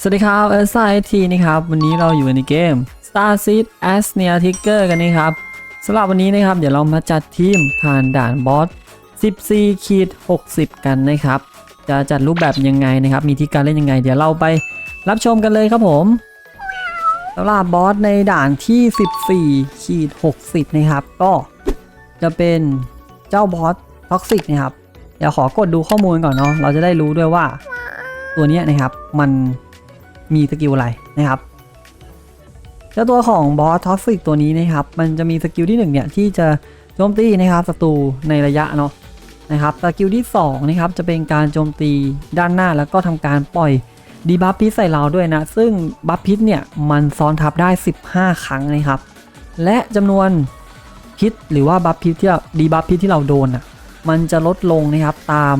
สวัสดีครับเอสไอทีนะครับ วันนี้เราอยู่ในเกม Star Seed a s n e a Ticker กันนะครับสำหรับวันนี้นะครับ เดี๋ยวเรามาจัดทีมผ่านด่านบอส 14ขีด60 กันนะครับ จะจัดรูปแบบยังไงนะครับ มีที่การเล่นยังไง เดี๋ยวเราไปรับชมกันเลยครับผมสำหรับบอสในด่านที่ 14ขีด60 นะครับ ก็จะเป็นเจ้าบอสท็อกซิกนะครับ เดี๋ยวขอกดดูข้อมูลก่อนเนาะเราจะได้รู้ด้วยว่าตัวนี้นะครับมัน มีสกิลอะไรนะครับเจ้าตัวของบอสท็อกซิกตัวนี้นะครับ มันจะมีสกิลที่1เนี่ยที่จะโจมตีนะครับศัตรูในระยะเนาะนะครับสกิลที่2นะครับจะเป็นการโจมตีด้านหน้าแล้วก็ทำการปล่อยดีบัฟพิษใส่เราด้วยนะ ซึ่งบัฟพิษเนี่ยมันซ้อนทับได้ 15 ครั้งนะครับ และจำนวนพิษหรือว่าบัฟพิษที่เราดีบัฟพิษที่เราโดนอะมันจะลดลงนะครับตาม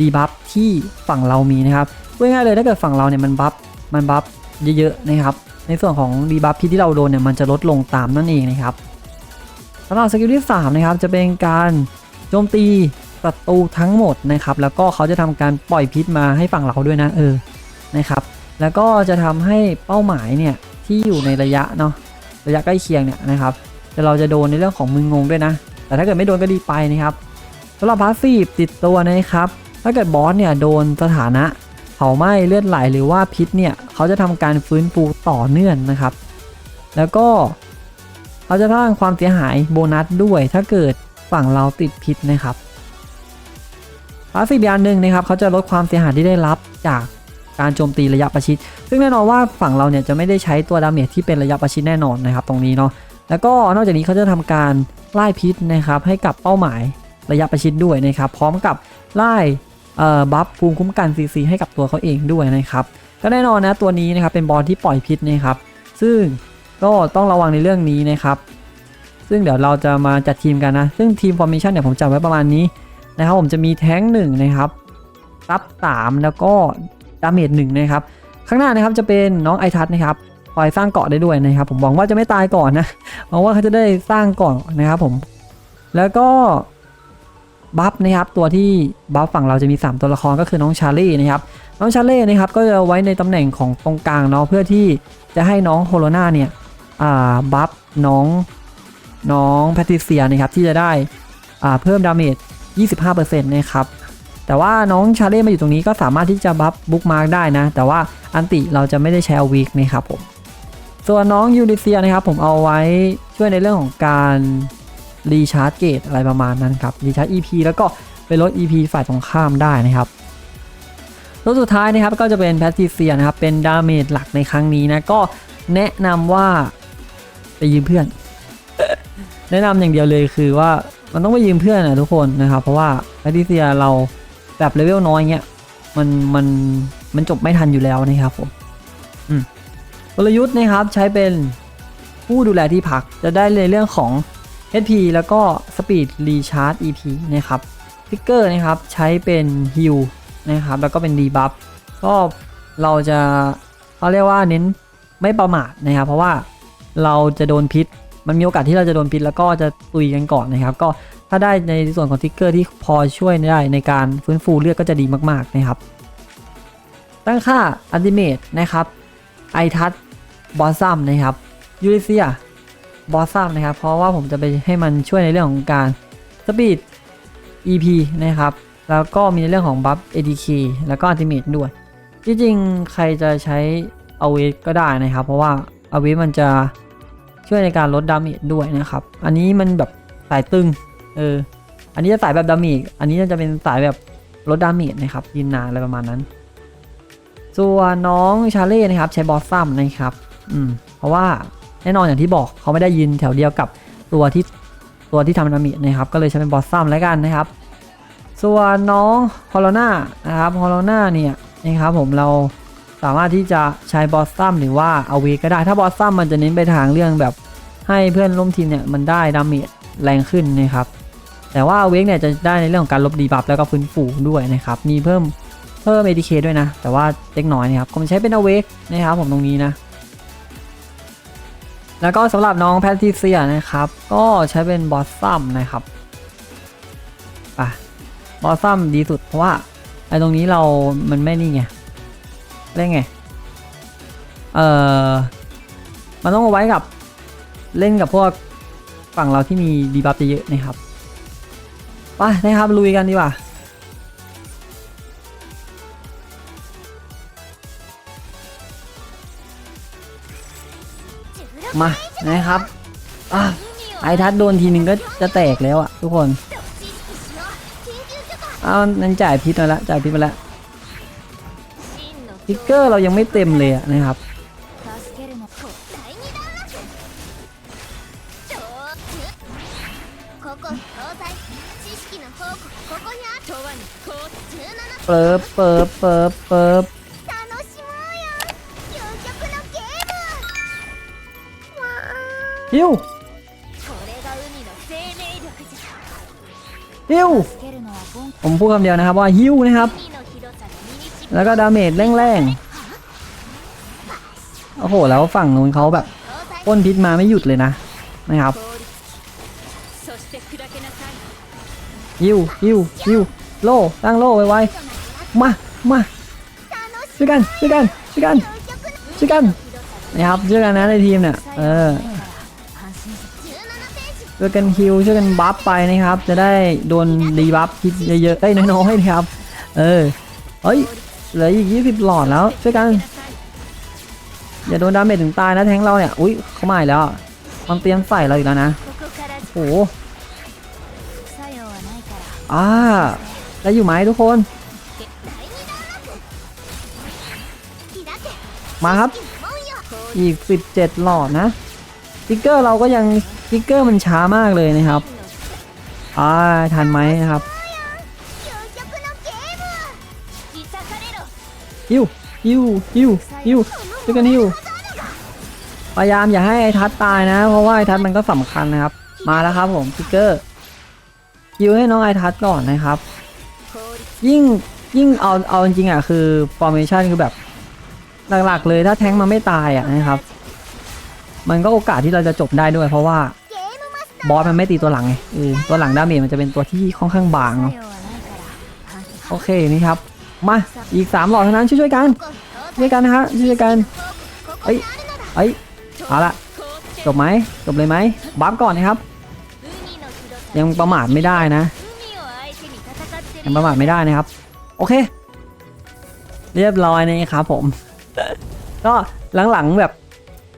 ดีบัฟที่ฝั่งเรามีนะครับพูดง่ายเลยถ้าเกิดฝั่งเราเนี่ยมันบัฟ มันบัฟเยอะๆนะครับ ในส่วนของดีบัฟพิษที่เราโดนเนี่ยมันจะลดลงตามนั่นเองนะครับสำหรับสกิลที่3นะครับจะเป็นการโจมตีศัตรูทั้งหมดนะครับ แล้วก็เขาจะทำการปล่อยพิษมาให้ฝั่งเราด้วยนะเออนะครับ แล้วก็จะทำให้เป้าหมายเนี่ยที่อยู่ในระยะเนาะระยะใกล้เคียงเนี่ยนะครับแต่เราจะโดนในเรื่องของมึงงงด้วยนะ แต่ถ้าเกิดไม่โดนก็ดีไปนะครับสำหรับพาสซีฟติดตัวนะครับ ถ้าเกิดบอสเนี่ยโดนสถานะาไหม้เลือดไหลหรือว่าพิษเนี่ยเขาจะทำการฟื้นฟูต่อเนื่องนะครับ แล้วก็เขาจะสร้างความเสียหายโบนัสด้วยถ้าเกิดฝั่งเราติดพิษนะครับพาสซีฟอย่างหนึ่งนะครับเขาจะลดความเสียหายที่ได้รับจากการโจมตีระยะประชิด ซึ่งแน่นอนว่าฝั่งเราเนี่ยจะไม่ได้ใช้ตัวดาเมจที่เป็นระยะประชิดแน่นอนนะครับ ตรงนี้เนาะ แล้วก็นอกจากนี้เขาจะทำการไล่พิษนะครับให้กับเป้าหมายระยะประชิดด้วยนะครับ พร้อมกับไล่ บัฟภูมิคุ้มกันซีซีให้กับตัวเขาเองด้วยนะครับก็แน่นอนนะตัวนี้นะครับเป็นบอลที่ปล่อยพิษนะครับ ซึ่งก็ต้องระวังในเรื่องนี้นะครับ ซึ่งเดี๋ยวเราจะมาจัดทีมกันนะ ซึ่งทีมฟอร์เมชันเนี่ยผมจัดไว้ประมาณนี้นะครับ ผมจะมีแท้งหนึ่งนะครับซับสามแล้วก็ดาเมจหนึ่งนะครับ ข้างหน้านะครับจะเป็นน้องไอทัศนะครับคอยสร้างเกาะได้ด้วยนะครับ ผมหวังว่าจะไม่ตายก่อนนะหวังว่าเขาจะได้สร้างเกาะนะครับผม แล้วก็ บัฟนะครับตัวที่บัฟฝั่งเราจะมี 3 ตัวละครก็คือน้องชาเล่นะครับน้องชาเล่นะครับก็จะไว้ในตำแหน่งของตรงกลางเนาะเพื่อที่จะให้น้องโฮโลนาเนี่ยบัฟน้องน้องแพทริเซียนะครับที่จะได้เพิ่มดาเมจ 25%นะครับแต่ว่าน้องชาเล่มาอยู่ตรงนี้ก็สามารถที่จะบัฟบุ๊กมาร์กได้นะ แต่ว่าอันติเราจะไม่ได้ใช้วีคนะครับผมส่วนน้องยูริเซียนะครับผมเอาไว้ช่วยในเรื่องของการ รีชาร์จเกตอะไรประมาณนั้นครับรีชาร์จ EP แล้วก็ไปลด EP ฝ่ายตรงข้ามได้นะครับตัวสุดท้ายนะครับก็จะเป็นแพทริเซียนะครับเป็นดาเมจหลักในครั้งนี้นะก็แนะนำว่าไปยืมเพื่อน แนะนำอย่างเดียวเลยคือว่ามันต้องไปยืมเพื่อนนะทุกคนนะครับ เพราะว่าแพทริเซียเราแบบเลเวลน้อยเงี้ยมันมันมันจบไม่ทันอยู่แล้วนะครับผมกลยุทธ์นะครับใช้เป็นผู้ดูแลที่พักจะได้ในเรื่องของ HP แล้วก็ Speed Recharge EP นะครับทิกเกอร์นะครับใช้เป็น Heal นะครับแล้วก็เป็น Debuff ก็เราจะเขาเรียกว่าเน้นไม่ประมาทนะครับ เพราะว่าเราจะโดนพิษ มันมีโอกาสที่เราจะโดนพิษแล้วก็จะตุยกันก่อนนะครับ ก็ถ้าได้ในส่วนของทิกเกอร์ที่พอช่วยได้ในการฟื้นฟูเลือดก็จะดีมากๆนะครับ ตั้งค่า Ultimate นะครับไอทัศบอสซัมนะครับยูริเซีย บอสซัมนะครับ เพราะว่าผมจะไปให้มันช่วยในเรื่องของการสปีด EP นะครับ แล้วก็มีในเรื่องของบัฟ ADK แล้วก็อัติเมทด้วย จริงๆ ใครจะใช้อเวทก็ได้นะครับ เพราะว่าอเวทมันจะช่วยในการลดดาเมจด้วยนะครับ อันนี้มันแบบสายตึง เออ อันนี้จะสายแบบดาเมจ อันนี้จะเป็นสายแบบลดดาเมจนะครับยืนนานอะไรประมาณนั้น ส่วนน้องชาเล่นะครับใช้บอสซัมนะครับ อืม เพราะว่า แน่นอนอย่างที่บอกเขาไม่ได้ยืนแถวเดียวกับตัวที่ตัวที่ทำดามจนะครับก็เลยใช้เป็นบอสซัมแล้วกันนะครับ ส่วนน้องฮอลโลนานะครับฮอลโลนาเนี่ยนะครับผมเราสามารถที่จะใช้บอสซัมหรือว่าเอาเวก็ได้ถ้าบอสซัมมันจะเน้นไปทางเรื่องแบบให้เพื่อนร่วมทีมเนี่ยมันได้ดาเมจแรงขึ้นนะครับแต่ว่าเวกเนี่ยจะได้ในเรื่องของการลบดีบัฟแล้วก็ฟื้นฟูด้วยนะครับมีเพิ่มเพิ่ม ADK ด้วยนะ แต่ว่าเล็กน้อยนะครับผมใช้เป็นอเวกนะครับผมตรงนี้นะ แล้วก็สำหรับน้องแพทริเซียนะครับ ก็ใช้เป็นบอสซัมนะครับป่ะบอสซัมดีสุดเพราะว่าไอ้ตรงนี้เรา มันไม่นี่ไงเล่นไง เออมันต้องเอาไว้กับเล่นกับพวกฝั่งเราที่มีดีบัฟเยอะๆนะครับ ไปนะครับลุยกันดีกว่า มานะครับอะไอทัดโดนทีนึงก็จะแตกแล้วอะทุกคนเอานั้นจ่ายพิษมาแล้วจ่ายพิษมาแล้วทิกเกอร์เรายังไม่เต็มเลยะนะครับเปิบเปิบเปิบเปิบ ฮิวฮิวผมพูดคำเดียวนะครับว่าฮิวนะครับ แล้วก็ดาเมจแรงๆ โอ้โห แล้วฝั่งนู้นเขาแบบป้นพิษมาไม่หยุดเลยนะ นะครับฮิวฮิวฮิวโล่ตั้งโล่ไวๆมามาช่วยกันช่วยกันช่วยกันช่วยกันนะครับช่วยกันนะในทีมเนี่ยเออ ช่วยกันคิวช่วยกันบัฟไปนะครับ จะได้โดนดีบัฟคิดเยอะๆได้น้อยๆนะครับ เออเฮ้ยเหลืออีกยี่สิบหลอดแล้วช่วยกัน อย่าโดนดาเมจถึงตายนะแทงเราเนี่ย อุ้ยเขาไม่แล้วมันเตรียมใส่เราอีกแล้วนะโอ้โหอ่าได้อยู่ไหมทุกคน มาครับ อีก 17 หลอดนะ ติ๊กเกอร์เราก็ยังติ๊กเกอร์มันช้ามากเลยนะครับอ่าทันไหมนะครับฮิวฮิวฮิวฮิวช่วยกันฮิวพยายามอย่าให้ไอ้ทัดตายนะ เพราะว่าไอ้ทัดมันก็สำคัญนะครับ มาแล้วครับผมติ๊กเกอร์ฮิวให้น้องไอ้ทัดก่อนนะครับ ยิ่งยิ่งเอาเอาจริงอะคือฟอร์เมชั่นคือแบบหลักๆเลยถ้าแท้งมันไม่ตายอะนะครับ มันก็โอกาสที่เราจะจบได้ด้วย เพราะว่าบอสมันไม่ตีตัวหลังไงตัวหลังด้าเมจมันจะเป็นตัวที่ค่อนข้างบางเนาะโอเคนี่ครับ มาอีก3หลอดเท่านั้นช่วยๆกันช่วยกันนะฮะช่วยกันเอ้ยเอ้ยเอาละจบไหมจบเลยไหมบัฟก่อนนะครับ ยังประมาทไม่ได้นะยังประมาทไม่ได้นะครับ โอเค เรียบร้อยนะครับผม ก็หลังๆแบบ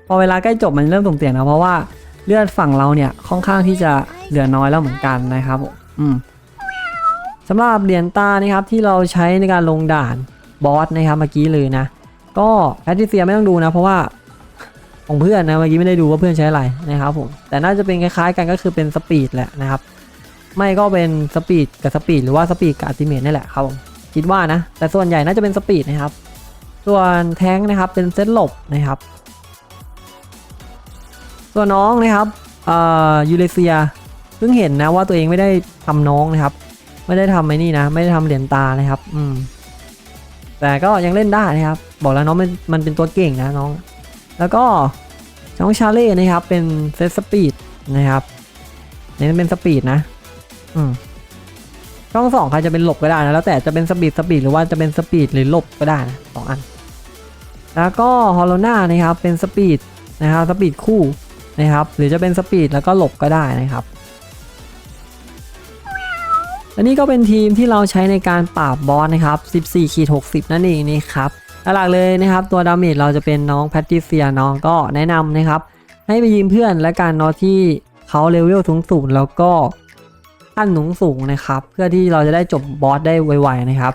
พอเวลาใกล้จบมันเริ่มสุ่มเสี่ยงนะเพราะว่าเลือดฝั่งเราเนี่ยค่อนข้างที่จะเหลือน้อยแล้วเหมือนกันนะครับผมอืมสำหรับเหรียญตานะครับที่เราใช้ในการลงด่านบอสนะครับเมื่อกี้เลยนะ ก็แพทริเซียไม่ต้องดูนะ เพราะว่าของเพื่อนนะเมื่อกี้ไม่ได้ดูว่าเพื่อนใช้อะไรนะครับผมแต่น่าจะเป็นคล้ายๆกันก็คือเป็นสปีดแหละนะครับ ไม่ก็เป็นสปีดกับสปีดหรือว่าสปีดกับอัติเมทนี่แหละครับผมคิดว่านะ แต่ส่วนใหญ่น่าจะเป็นสปีดนะครับ ส่วนแท้งนะครับเป็นเซตหลบนะครับ ส่วนน้องนะครับอ่อยูเลเซียเพิ่งเห็นนะว่าตัวเองไม่ได้ทำน้องนะครับ ไม่ได้ทำไอ้นี่นะ ไม่ได้ทำเหรียญตานะครับ อืม แต่ก็ยังเล่นได้นะครับ บอกแล้วน้องมันมันเป็นตัวเก่งนะน้อง แล้วก็น้องชาเล่นะครับ เป็นเซตสปีดนะครับนี่เป็นสปีดนะ อืมช่องสองใครจะเป็นหลบก็ได้นะแล้วแต่จะเป็นสปีดสปีดหรือว่าจะเป็นสปีดหรือหลบก็ได้นะสองอัน แล้วก็ฮอลโลนานะครับเป็นสปีดนะครับสปีดคู่ นะครับหรือจะเป็นสปีดแล้วก็หลบก็ได้นะครับและนี่ก็เป็นทีมที่เราใช้ในการปราบบอสนะครับ 14ขีด60 นั่นเองนะครับหลักเลยนะครับตัวดาเมจเราจะเป็นน้องแพตติเซียน้องก็แนะนำนะครับ ให้ไปยืมเพื่อนและการนาะที่เขาเลเวลสูงสูงแล้วก็ขั้นหนุงสูงนะครับ เพื่อที่เราจะได้จบบอสได้ไวๆนะครับ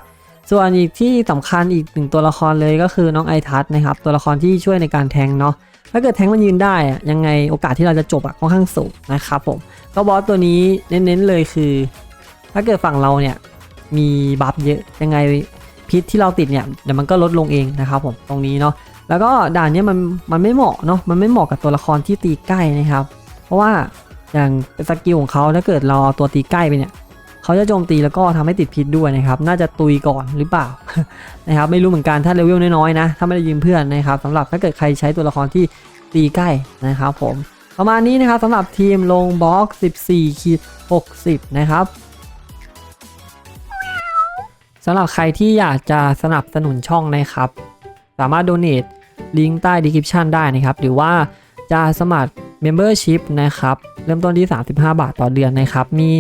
ส่วนอีกที่สำคัญอีกหนึ่งตัวละครเลยก็คือน้องไอทัศนะครับ ตัวละครที่ช่วยในการแทงเนาะถ้าเกิดแทงมันยืนได้อะยังไงโอกาสที่เราจะจบอะค่อนข้างสูงนะครับผมก็บอสตัวนี้เน้นๆเลยคือ ถ้าเกิดฝั่งเราเนี่ยมีบัฟเยอะยังไงพิษที่เราติดเนี่ยเดี๋ยวมันก็ลดลงเองนะครับผมตรงนี้เนาะแล้วก็ด่านนี้มันมันไม่เหมาะเนาะมันไม่เหมาะกับตัวละครที่ตีใกล้นะครับ เพราะว่าอย่างสกิลของเขาถ้าเกิดเราเอาตัวตีใกล้ไปเนี่ย เขาจะโจมตีแล้วก็ทำให้ติดพิษด้วยนะครับ น่าจะตุยก่อนหรือเปล่านะครับ ไม่รู้เหมือนกันถ้าเลเวลน้อยๆนะ ถ้าไม่ได้ยืมเพื่อนนะครับสำหรับถ้าเกิดใครใช้ตัวละครที่ตีใกล้นะครับผม ประมาณนี้นะครับสำหรับทีมลงบล็อก 14ขีด60 นะครับสำหรับใครที่อยากจะสนับสนุนช่องนะครับ สามารถโดเน a ตลิงก์ใต้ description ได้นะครับ หรือว่าจะสมัคร Membership นะครับ เริ่มต้นที่ 35 บาทต่อเดือนนะครับ มี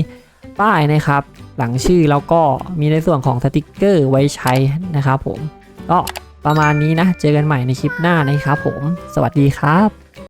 ป้ายนะครับ หลังชื่อแล้วก็มีในส่วนของสติกเกอร์ไว้ใช้นะครับผมก็ประมาณนี้นะ เจอกันใหม่ในคลิปหน้านะครับผม สวัสดีครับ